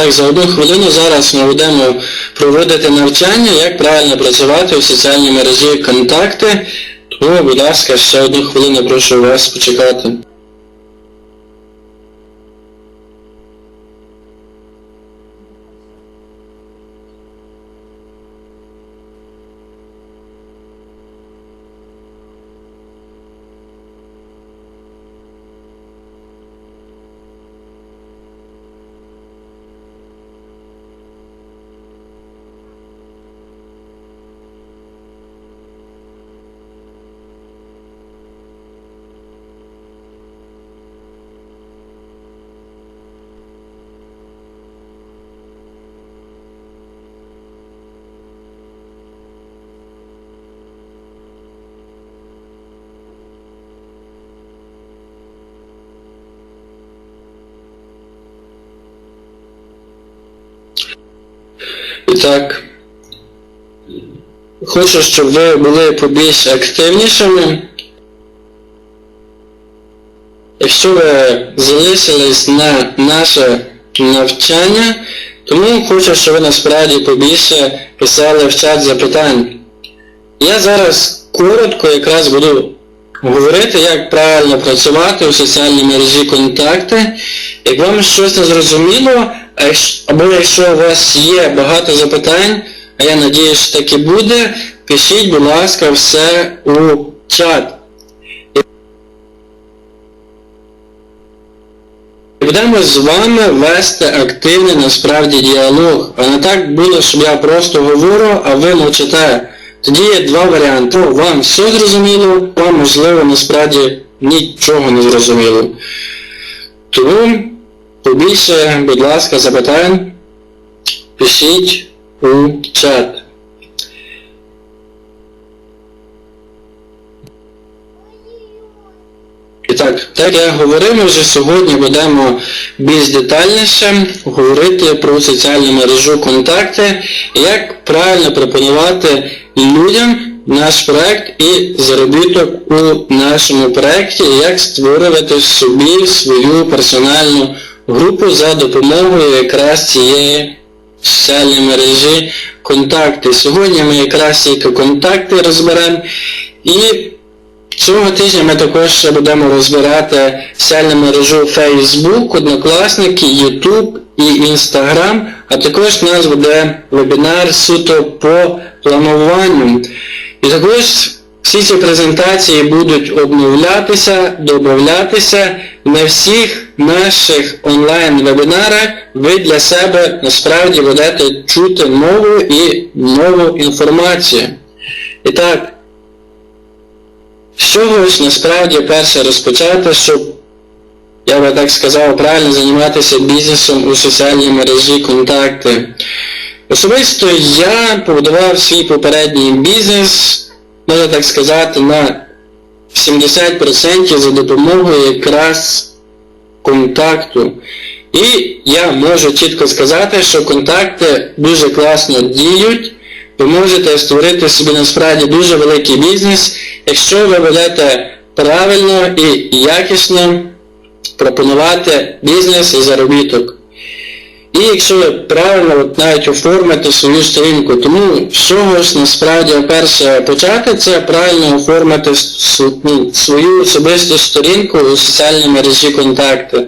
так, за одну хвилину зараз ми будемо проводити навчання, як правильно працювати у соціальній мережі контакти. Тому, будь ласка, ще одну хвилину прошу вас почекати. І так, хочу, щоб ви були побільш активнішими. Якщо ви залишились на наше навчання, тому хочу, щоб ви насправді побільше писали в чат запитань. Я зараз коротко якраз буду говорити, як правильно працювати у соціальній мережі контакти. Як вам щось не зрозуміло, або якщо у вас є багато запитань, а я надію, що так і буде, пишіть, будь ласка, все у чат. І будемо з вами вести активний насправді діалог, а не так було, щоб я просто говорю, а ви мовчите. Тоді є два варіанти. Вам все зрозуміло, вам можливо насправді нічого не зрозуміло. Тому побільше, будь ласка, запитань пишіть у чат. І так, так я говорив, ми вже сьогодні будемо більш детальніше говорити про соціальну мережу контакти, як правильно пропонувати людям наш проект і заробіток у нашому проекті, як створювати собі свою персональну групу за допомогою якраз цієї соціальної мережі контакти. Сьогодні ми якраз тільки контакти розберемо і Цього тижня ми також ще будемо розбирати соціальну мережу Facebook, Однокласники, YouTube і Instagram, а також у нас буде вебінар суто по плануванню. І також всі ці презентації будуть обновлятися, додатися. На всіх наших онлайн-вебінарах ви для себе насправді будете чути нову і нову інформацію. І так, з ж насправді перше розпочати, щоб, я би так сказав, правильно займатися бізнесом у соціальній мережі контакти. Особисто я побудував свій попередній бізнес, можна так сказати, на 70% за допомогою якраз контакту. І я можу чітко сказати, що контакти дуже класно діють. Ви можете створити собі насправді дуже великий бізнес, якщо ви будете правильно і якісно пропонувати бізнес і заробіток. І якщо правильно от навіть оформите свою сторінку, тому з чого ж насправді перше почати, це правильно оформити ну, свою особисту сторінку у соціальній мережі контакти.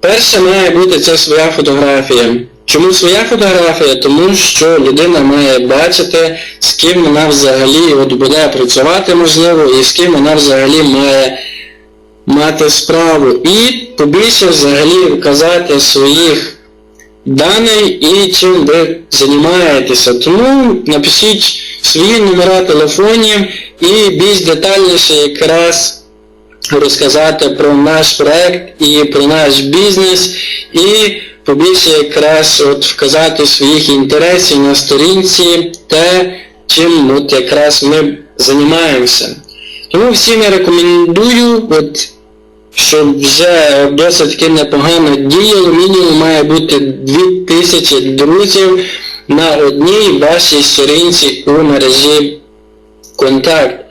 Перше має бути це своя фотографія. Чому своя фотографія? Тому що людина має бачити, з ким вона взагалі от буде працювати можливо, і з ким вона взагалі має мати справу. І побільше взагалі вказати своїх даних і чим ви займаєтеся. Тому напишіть свої номера телефонів і більш детальніше якраз розказати про наш проект і про наш бізнес, і побільше якраз от вказати своїх інтересів на сторінці те, чим от якраз ми займаємося. Тому всім я рекомендую, от, щоб вже досить таки непогано діяло, мінімум має бути 2000 друзів на одній вашій сторінці у мережі контакт.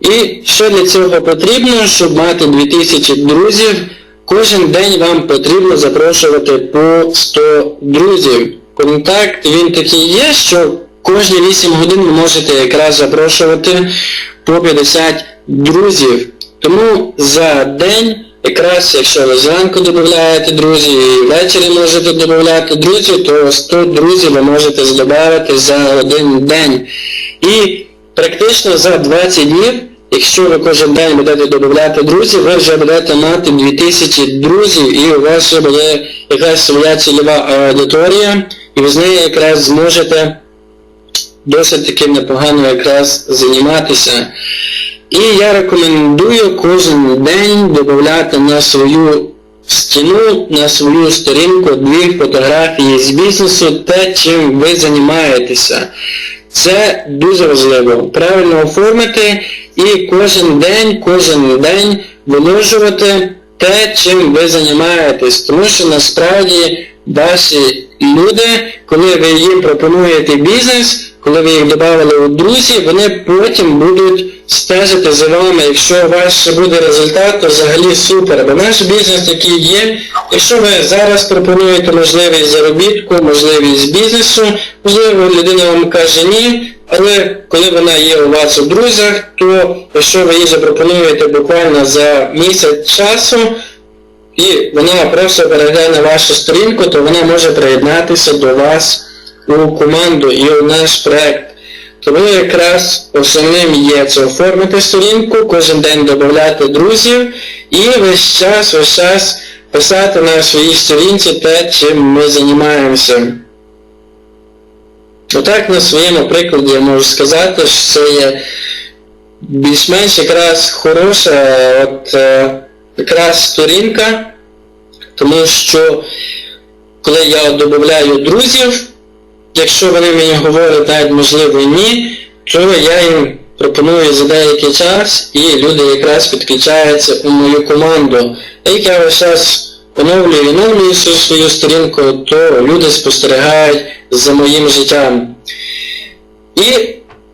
І що для цього потрібно, щоб мати 2000 друзів? кожен день вам потрібно запрошувати по 100 друзів. Контакт він такий є, що кожні 8 годин ви можете якраз запрошувати по 50 друзів. Тому за день, якраз якщо ви зранку додаєте друзів і ввечері можете додати друзів, то 100 друзів ви можете додати за один день. І практично за 20 днів, якщо ви кожен день будете додати друзів, ви вже будете мати 2000 друзів і у вас вже буде якась своя цільова аудиторія, і ви з нею якраз зможете досить таки непогано якраз займатися. І я рекомендую кожен день додати на свою стіну, на свою сторінку дві фотографії з бізнесу, те, чим ви займаєтеся. Це дуже важливо. Правильно оформити і кожен день, кожен день виложувати те, чим ви займаєтесь. Тому що насправді ваші люди, коли ви їм пропонуєте бізнес, коли ви їх додали у друзі, вони потім будуть стежити за вами. Якщо у вас буде результат, то взагалі супер. Бо наш бізнес такий є. Якщо ви зараз пропонуєте можливість заробітку, можливість бізнесу, можливо, людина вам каже ні, але коли вона є у вас у друзях, то якщо ви їй запропонуєте буквально за місяць часу, і вона просто перегляне вашу сторінку, то вона може приєднатися до вас команду і у наш проект. Тому якраз основним є це оформити сторінку, кожен день додати друзів і весь час, весь час писати на своїй сторінці те, чим ми займаємося. Отак на своєму прикладі я можу сказати, що це є більш-менш якраз хороша от, е, якраз сторінка, тому що коли я додаю друзів, якщо вони мені говорять навіть можливо ні, то я їм пропоную за деякий час і люди якраз підключаються у мою команду. А як я весь час оновлюю і оновлюю свою сторінку, то люди спостерігають за моїм життям. І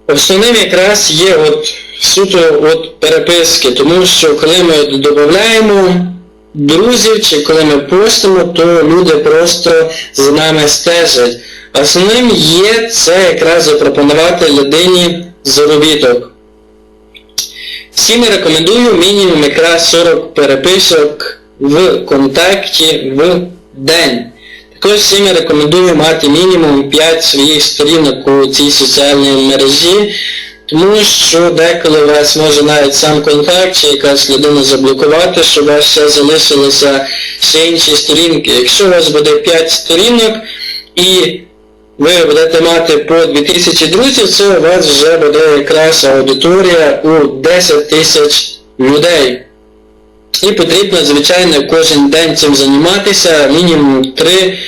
основним якраз є от суто от переписки, тому що коли ми додаємо друзів чи коли ми постимо, то люди просто за нами стежать. Основним є це якраз запропонувати людині заробіток. Всім я рекомендую мінімум якраз 40 переписок в контакті в день. Також всім я рекомендую мати мінімум 5 своїх сторінок у цій соціальній мережі, тому що деколи вас може навіть сам контакт чи якась людина заблокувати, щоб вас ще залишилося ще інші сторінки. Якщо у вас буде 5 сторінок і ви будете мати по 2000 друзів, це у вас вже буде якраз аудиторія у 10 тисяч людей. І потрібно, звичайно, кожен день цим займатися, мінімум 3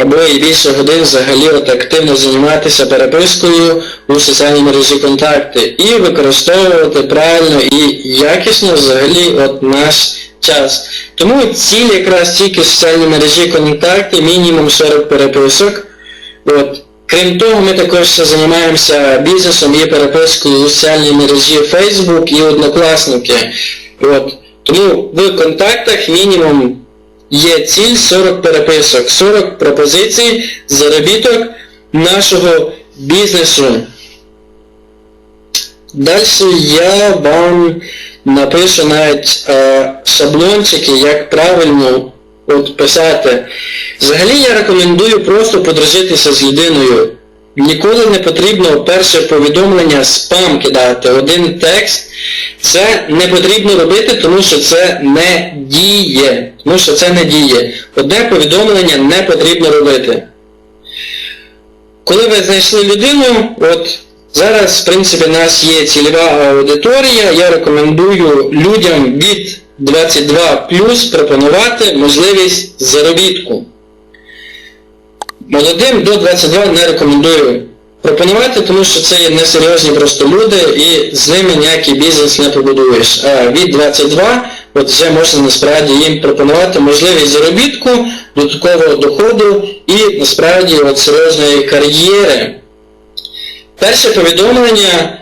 або і більше годин взагалі от активно займатися перепискою у соціальній мережі контакти і використовувати правильно і якісно взагалі от наш час. Тому ціль якраз тільки соціальні мережі контакти, мінімум 40 переписок. От. Крім того, ми також займаємося бізнесом і перепискою у соціальній мережі Facebook і Однокласники. От. Тому в контактах мінімум є ціль 40 переписок, 40 пропозицій, заробіток нашого бізнесу. Далі я вам напишу навіть е, шаблончики, як правильно от, писати. Взагалі я рекомендую просто подружитися з людиною. Ніколи не потрібно перше повідомлення спам кидати. Один текст. Це не потрібно робити, тому що це не діє. Тому що це не діє. Одне повідомлення не потрібно робити. Коли ви знайшли людину, от зараз, в принципі, у нас є цільова аудиторія, я рекомендую людям від 22 пропонувати можливість заробітку. Молодим до 22 не рекомендую пропонувати, тому що це є несерйозні просто люди і з ними ніякий бізнес не побудуєш. А від 22 от вже можна насправді їм пропонувати можливість заробітку, додаткового доходу і насправді от серйозної кар'єри. Перше повідомлення,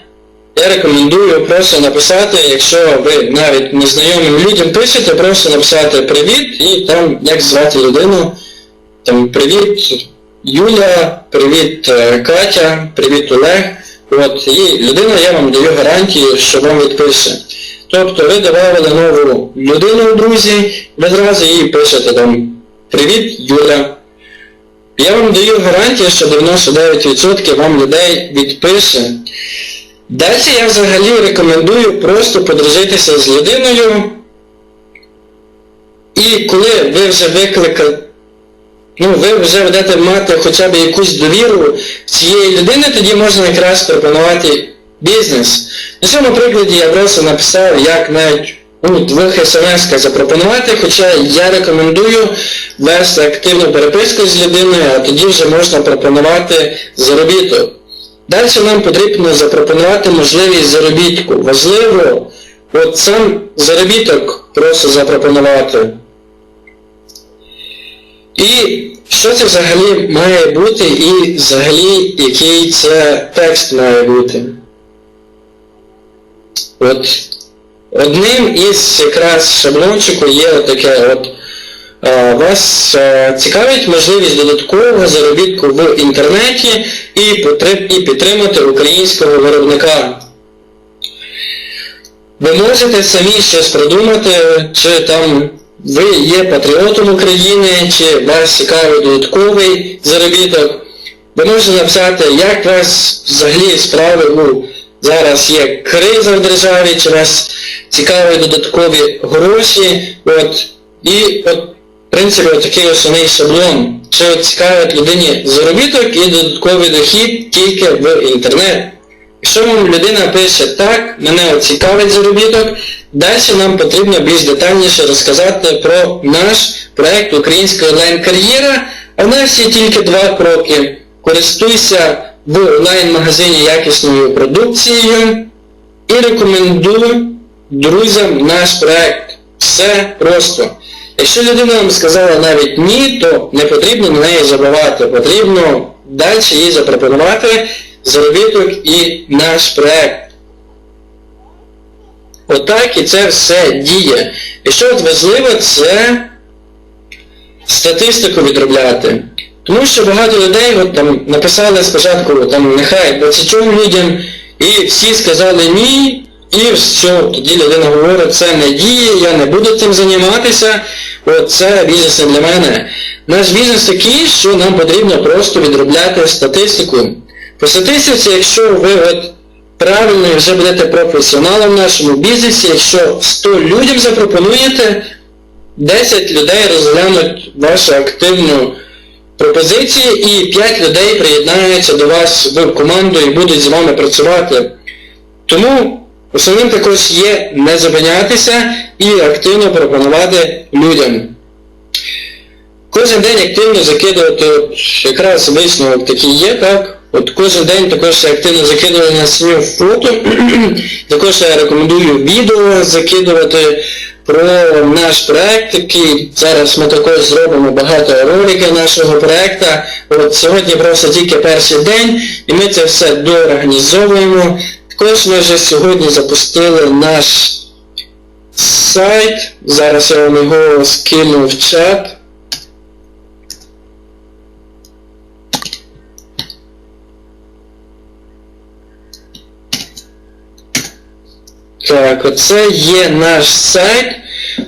я рекомендую просто написати, якщо ви навіть незнайомим людям пишете, просто написати привіт і там як звати людину. Там привіт Юля, привіт е, Катя, привіт Олег. От, і людина, я вам даю гарантію, що вам відпише. Тобто ви додали нову людину у друзі, ви зразу їй пишете там Привіт, Юля. Я вам даю гарантію, що 99% вам людей відпише. Далі я взагалі рекомендую просто подружитися з людиною. І коли ви вже викликали, ну ви вже будете мати хоча б якусь довіру цієї людини, тоді можна якраз пропонувати бізнес. На цьому прикладі я просто написав, як навіть у двох смс запропонувати, хоча я рекомендую вести активну переписку з людиною, а тоді вже можна пропонувати заробіток. Далі нам потрібно запропонувати можливість заробітку. Важливо от сам заробіток просто запропонувати. І що це взагалі має бути і взагалі який це текст має бути? От одним із якраз шаблончику є таке от е, вас е, цікавить можливість додаткового заробітку в інтернеті і, підтримати українського виробника. Ви можете самі щось придумати, чи там ви є патріотом України, чи вас цікавий додатковий заробіток. Ви можете написати, як у вас взагалі справи у зараз є криза в державі, чи вас цікаві додаткові гроші. От, і от, в принципі, от такий основний шаблон. Чи цікавить людині заробіток і додатковий дохід тільки в інтернет. Якщо вам людина пише так, мене цікавить заробіток, далі нам потрібно більш детальніше розказати про наш проект Українська онлайн-кар'єра, а в нас є тільки два кроки. Користуйся в онлайн-магазині якісною продукцією і рекомендую друзям наш проект. Все просто. Якщо людина вам сказала навіть ні, то не потрібно на неї забивати, потрібно далі їй запропонувати заробіток і наш проект. Отак і це все діє. І що от важливо, це статистику відробляти. Тому що багато людей от, там, написали спочатку там, нехай 20 людям, і всі сказали ні, і все, тоді людина говорить, це не діє, я не буду цим займатися, от це бізнес не для мене. Наш бізнес такий, що нам потрібно просто відробляти статистику. По якщо ви от правильно вже будете професіоналом в нашому бізнесі, якщо 100 людям запропонуєте, 10 людей розглянуть вашу активну пропозицію і 5 людей приєднаються до вас в команду і будуть з вами працювати. Тому основним також є не зупинятися і активно пропонувати людям. Кожен день активно закидувати, якраз висновок такий є, так? От кожен день також активно закидую на свою фото. також я рекомендую відео закидувати про наш проект, який зараз ми також зробимо багато роликів нашого проекту. От Сьогодні просто тільки перший день і ми це все доорганізовуємо. Також ми вже сьогодні запустили наш сайт. Зараз я вам його скину в чат. Так, оце є наш сайт.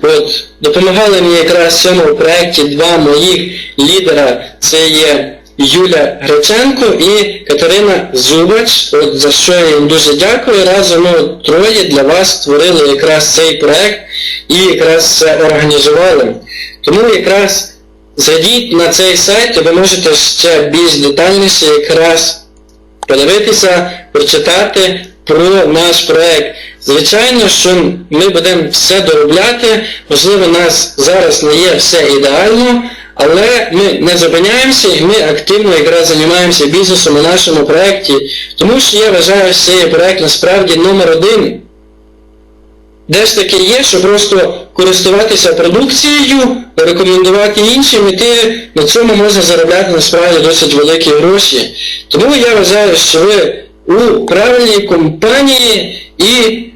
От, Допомагали мені якраз в цьому проєкті два моїх лідера. Це є Юля Гриценко і Катерина Зубач. От, За що я їм дуже дякую. Разом от, троє для вас створили якраз цей проєкт і якраз це організували. Тому якраз зайдіть на цей сайт і ви можете ще більш детальніше якраз подивитися, прочитати про наш проект. Звичайно, що ми будемо все доробляти, можливо, у нас зараз не є все ідеально, але ми не зупиняємося і ми активно якраз займаємося бізнесом у нашому проєкті, тому що я вважаю, що цей проєкт насправді номер один. Де ж таке є, що просто користуватися продукцією, рекомендувати іншим, і ти на цьому можна заробляти насправді досить великі гроші. Тому я вважаю, що ви у правильній компанії і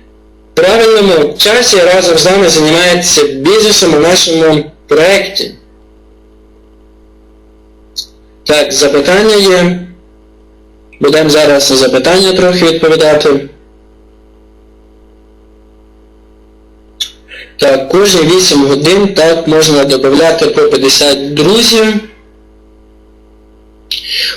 в правильному часі разом з нами займається бізнесом у нашому проєкті. Так, запитання є. Будемо зараз на запитання трохи відповідати. Так, кожні 8 годин так можна додати по 50 друзів.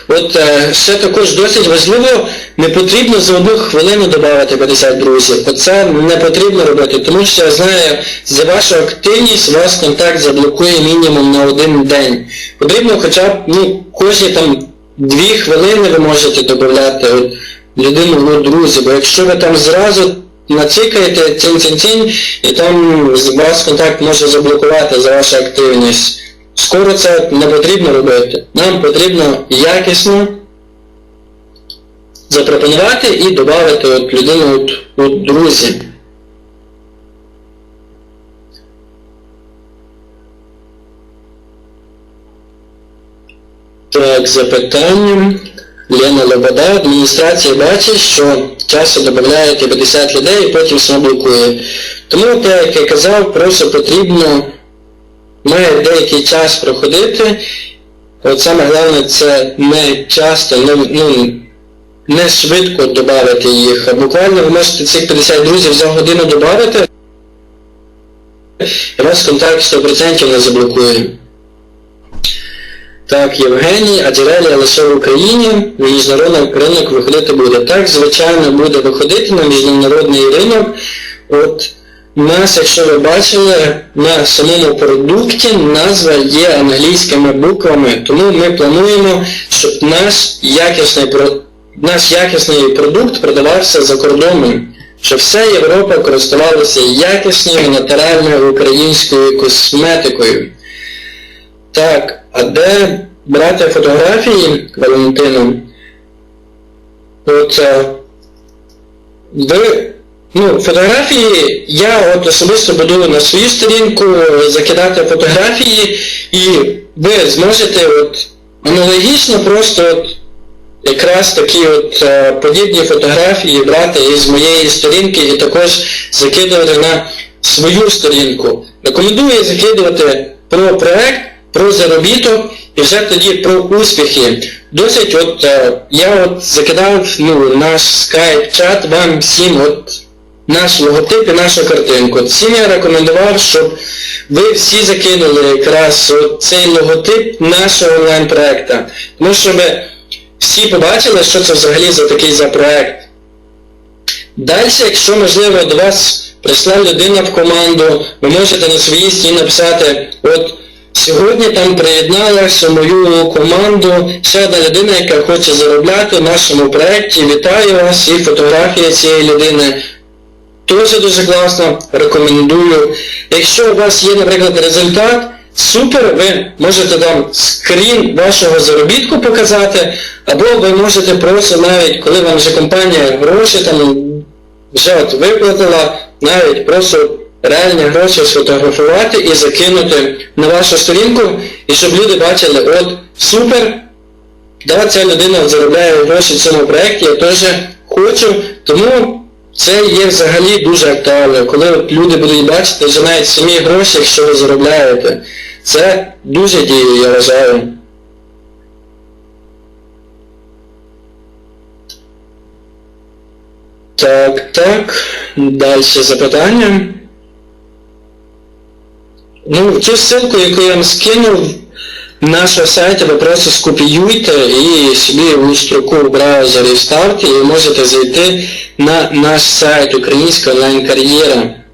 От е, ще також досить важливо, не потрібно за одну хвилину додати 50 друзів. Оце не потрібно робити, тому що я знаю, за вашу активність вас контакт заблокує мінімум на один день. Потрібно хоча б ну, кожні там 2 хвилини ви можете додати людину в друзі, бо якщо ви там зразу націкаєте цінь-цінь-цінь, і там вас контакт може заблокувати за вашу активність. Скоро це не потрібно робити. Нам потрібно якісно запропонувати і додати от людину от, у друзі. Так, запитання. Лена Лобода, адміністрація бачить, що часу додають 50 людей і потім все блокує. Тому, так як я казав, просто потрібно має деякий час проходити. От саме головне це не часто, не, ну, не швидко додати їх, буквально ви можете цих 50 друзів за годину додати, і вас контакт 100% не заблокує. Так, Євгеній, а джерелія лише в Україні, на міжнародний ринок виходити буде. Так, звичайно, буде виходити на міжнародний ринок. От нас, якщо ви бачили, на самому продукті назва є англійськими буквами, тому ми плануємо, щоб наш якісний, про- наш якісний продукт продавався за кордоном, щоб вся Європа користувалася якісною натуральною українською косметикою. Так, а де брати фотографії Валентину? От е, ви, ну, фотографії я от особисто буду на свою сторінку закидати фотографії, і ви зможете от аналогічно просто от якраз такі от е, подібні фотографії брати із моєї сторінки і також закидувати на свою сторінку. Рекомендую закидувати про проект, про заробіток і вже тоді про успіхи. Досить от е, я от закидав ну, наш скайп-чат вам всім от наш логотип і нашу картинку. Всім я рекомендував, щоб ви всі закинули якраз цей логотип нашого онлайн-проекту. Тому щоб всі побачили, що це взагалі за такий за проект. Далі, якщо можливо до вас прийшла людина в команду, ви можете на своїй стіні написати, от сьогодні там приєдналася мою команду ще одна людина, яка хоче заробляти в нашому проєкті. Вітаю вас і фотографія цієї людини. Дуже дуже класно, рекомендую. Якщо у вас є, наприклад, результат, супер, ви можете там скрін вашого заробітку показати, або ви можете просто навіть, коли вам вже компанія гроші там вже от виплатила, навіть просто реальні гроші сфотографувати і закинути на вашу сторінку, і щоб люди бачили, от супер, да, ця людина заробляє гроші в цьому проєкті, я теж хочу, тому це є взагалі дуже актуально, коли люди будуть бачити вже навіть самі гроші, якщо ви заробляєте. Це дуже діє, я вважаю. Так, так. Далі запитання. Ну, цю ссылку, яку я вам скинув, нашого сайту ви просто скопіюйте і собі в строку в браузері і можете зайти на наш сайт Українська онлайн-кар'єра.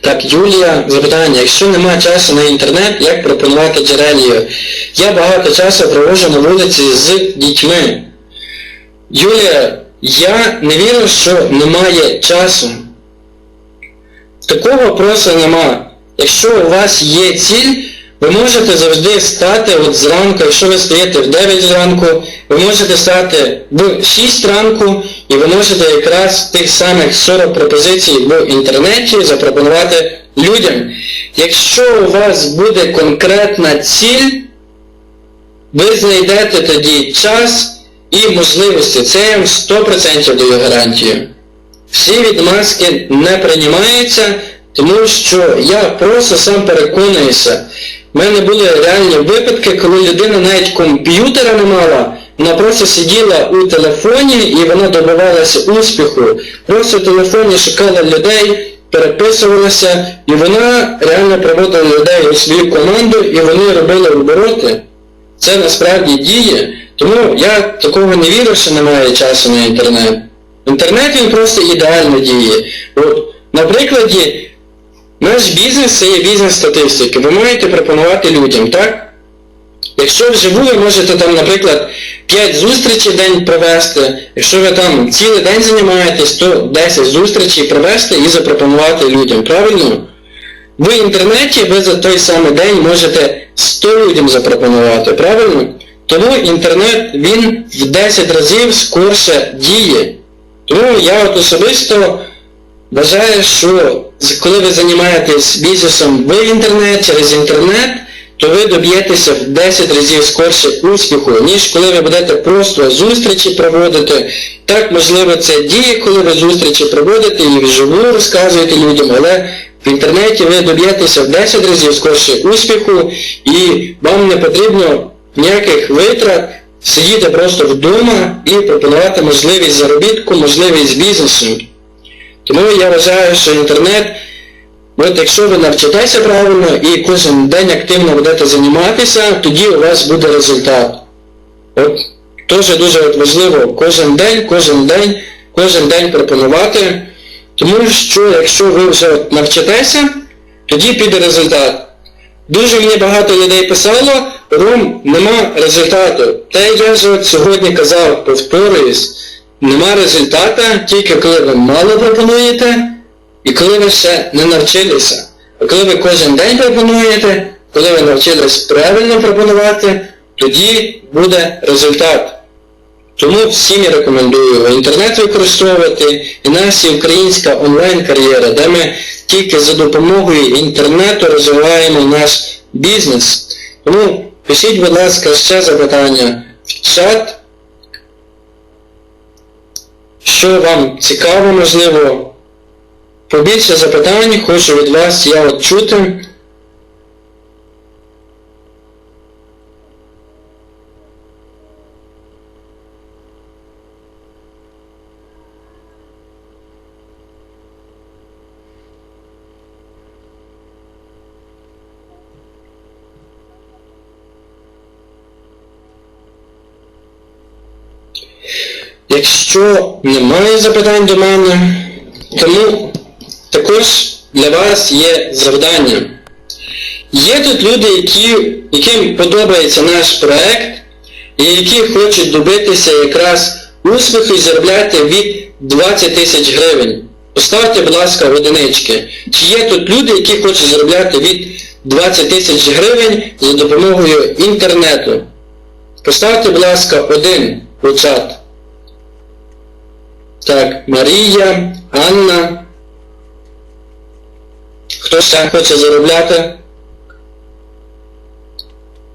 Так, Юлія, запитання, якщо немає часу на інтернет, як пропонувати джерелію? Я багато часу проводжу на вулиці з дітьми. Юлія, я не вірю, що немає часу. Такого просто нема. Якщо у вас є ціль, ви можете завжди стати от зранку, якщо ви стоїте в 9 зранку, ви можете стати в 6 ранку і ви можете якраз тих самих 40 пропозицій в інтернеті запропонувати людям. Якщо у вас буде конкретна ціль, ви знайдете тоді час і можливості. Це я вам 100% даю гарантію. Всі відмазки не приймаються, тому що я просто сам переконуюся. У мене були реальні випадки, коли людина навіть комп'ютера не мала, вона просто сиділа у телефоні і вона добивалася успіху. Просто в телефоні шукала людей, переписувалася, і вона реально приводила людей у свою команду, і вони робили обороти. Це насправді діє. Тому я такого не вірю, що немає часу на інтернет. Інтернет він просто ідеально діє. От, на наш бізнес це є бізнес статистики. Ви маєте пропонувати людям, так? Якщо вживу ви можете там, наприклад, 5 зустрічей в день провести, якщо ви там цілий день займаєтесь, то 10 зустрічей провести і запропонувати людям, правильно? В інтернеті ви за той самий день можете 100 людям запропонувати, правильно? Тому інтернет він в 10 разів скорше діє. Тому я от особисто вважаю, що коли ви займаєтесь бізнесом в інтернет, через інтернет, то ви доб'єтеся в 10 разів скорше успіху, ніж коли ви будете просто зустрічі проводити. Так, можливо, це діє, коли ви зустрічі проводите і вживу розказуєте людям, але в інтернеті ви доб'єтеся в 10 разів скорше успіху, і вам не потрібно ніяких витрат сидіти просто вдома і пропонувати можливість заробітку, можливість бізнесу. Тому я вважаю, що інтернет, от якщо ви навчитеся правильно і кожен день активно будете займатися, тоді у вас буде результат. От теж дуже важливо кожен день, кожен день, кожен день пропонувати, тому що якщо ви вже навчитеся, тоді піде результат. Дуже мені багато людей писало, Ром, нема результату. Та я ж от сьогодні казав, повторююсь, нема результату тільки коли ви мало пропонуєте і коли ви ще не навчилися. Коли ви кожен день пропонуєте, коли ви навчились правильно пропонувати, тоді буде результат. Тому всім я рекомендую інтернет використовувати і наша українська онлайн-кар'єра, де ми тільки за допомогою інтернету розвиваємо наш бізнес. Тому пишіть, будь ласка, ще запитання в чат, що вам цікаво, можливо. Побільше запитань хочу від вас я от чути. Якщо немає запитань до мене, тому також для вас є завдання. Є тут люди, які, яким подобається наш проект, і які хочуть добитися якраз успіху і заробляти від 20 тисяч гривень. Поставте, будь ласка, одинички. Чи є тут люди, які хочуть заробляти від 20 тисяч гривень за допомогою інтернету? Поставте, будь ласка, один у чат. Так, Марія, Анна. Хто ще хоче заробляти?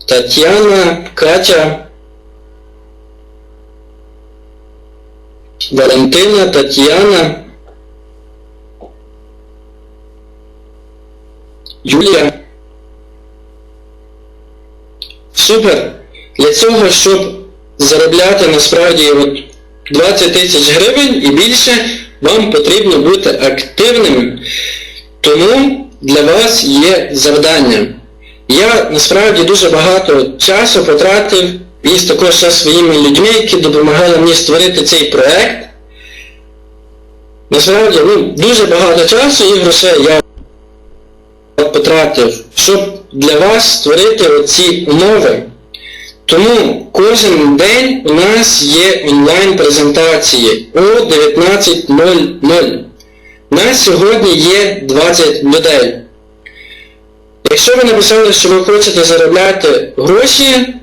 Тетяна, Катя, Валентина, Тетяна, Юлія. Супер! Для цього, щоб заробляти насправді от 20 тисяч гривень і більше, вам потрібно бути активним. Тому для вас є завдання. Я насправді дуже багато часу потратив і також зі своїми людьми, які допомагали мені створити цей проект. Насправді, ну, дуже багато часу і грошей я потратив, щоб для вас створити оці умови. Тому кожен день у нас є онлайн-презентації о 19.00. Нас сьогодні є 20 людей. Якщо ви написали, що ви хочете заробляти гроші,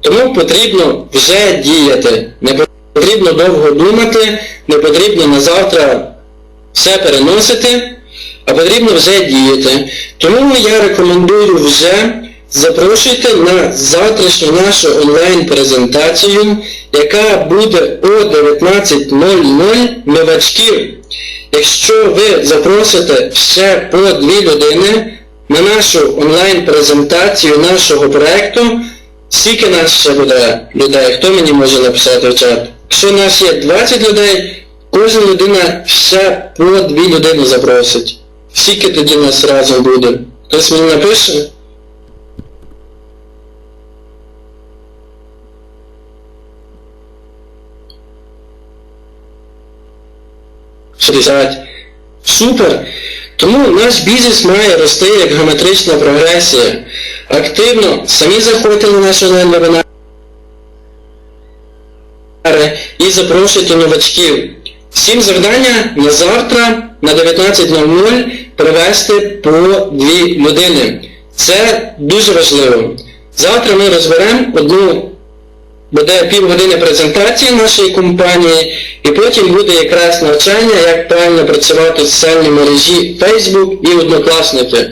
тому потрібно вже діяти. Не потрібно довго думати, не потрібно на завтра все переносити, а потрібно вже діяти. Тому я рекомендую вже запрошуйте на завтрашню нашу онлайн-презентацію, яка буде о 19.00 новачків. Якщо ви запросите ще по дві людини на нашу онлайн-презентацію нашого проекту, скільки нас ще буде людей? Хто мені може написати в чат? Якщо нас є 20 людей, кожна людина ще по дві людини запросить. Скільки тоді нас разом буде? Хтось мені напише? 60. Супер! Тому наш бізнес має рости як геометрична прогресія. Активно самі заходьте на наш онлайн-вебінар і запрошуйте новачків. Всім завдання на завтра на 19.00 привести по дві людини. Це дуже важливо. Завтра ми розберемо одну буде півгодини презентації нашої компанії, і потім буде якраз навчання, як правильно працювати в соціальній мережі Facebook і Однокласники.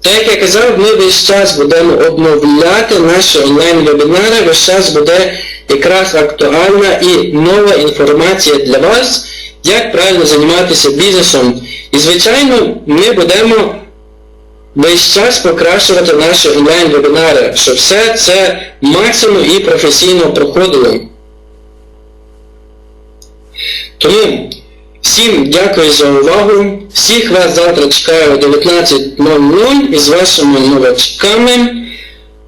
Так як я казав, ми весь час будемо обновляти наші онлайн-вебінари, весь час буде якраз актуальна і нова інформація для вас, як правильно займатися бізнесом. І звичайно, ми будемо весь час покращувати наші онлайн-вебінари, щоб все це максимум і професійно проходило. Тому всім дякую за увагу. Всіх вас завтра чекаю о 19.00 із вашими новачками.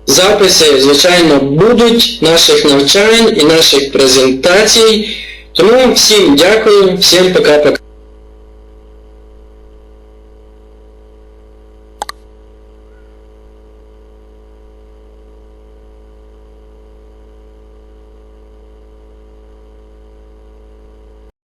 Записи, звичайно, будуть наших навчань і наших презентацій. Тому всім дякую, всім пока-пока.